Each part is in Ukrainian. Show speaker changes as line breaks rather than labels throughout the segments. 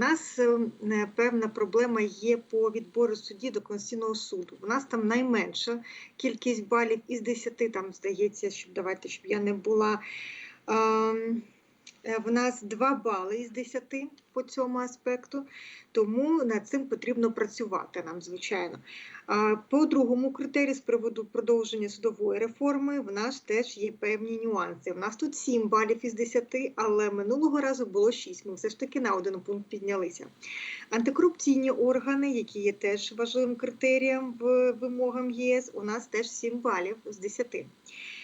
нас е, е, певна проблема є по відбору судді до Конституційного суду. У нас там найменша кількість балів із 10, там здається, щоб давайте, щоб я не була. ем, е, В нас 2 бали із 10 по цьому аспекту, тому над цим потрібно працювати нам, звичайно. По другому критерію з приводу продовження судової реформи в нас теж є певні нюанси. У нас тут 7 балів із 10, але минулого разу було 6. Ми все ж таки на один пункт піднялися. Антикорупційні органи, які є теж важливим критерієм в вимогам ЄС, у нас теж 7 балів з 10.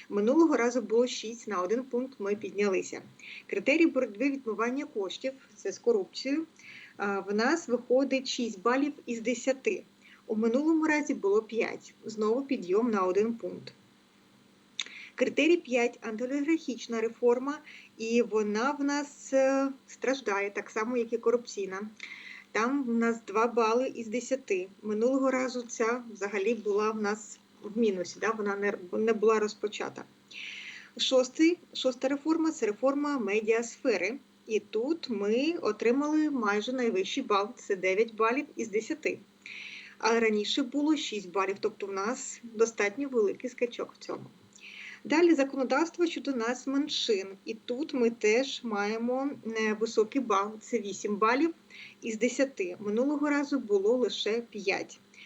Минулого разу було 6, на один пункт ми піднялися. Критерій боротьби відмивання коштів це з корупцією. а, В нас виходить 6 балів із 10. У минулому разі було 5. Знову підйом на один пункт. Критерій 5 антиолігархічна реформа, і вона в нас е, страждає так само, як і корупційна. Там в нас 2 бали із 10. Минулого разу ця взагалі була в нас в мінусі, да? вона не, не була розпочата. Шостий, шоста реформа це реформа медіасфери. І тут ми отримали майже найвищий бал це 9 балів із 10. А раніше було 6 балів, тобто в нас достатньо великий скачок в цьому. Далі законодавство щодо нас меншин. І тут ми теж маємо е, високий бал це 8 балів із 10. Минулого разу було лише 5.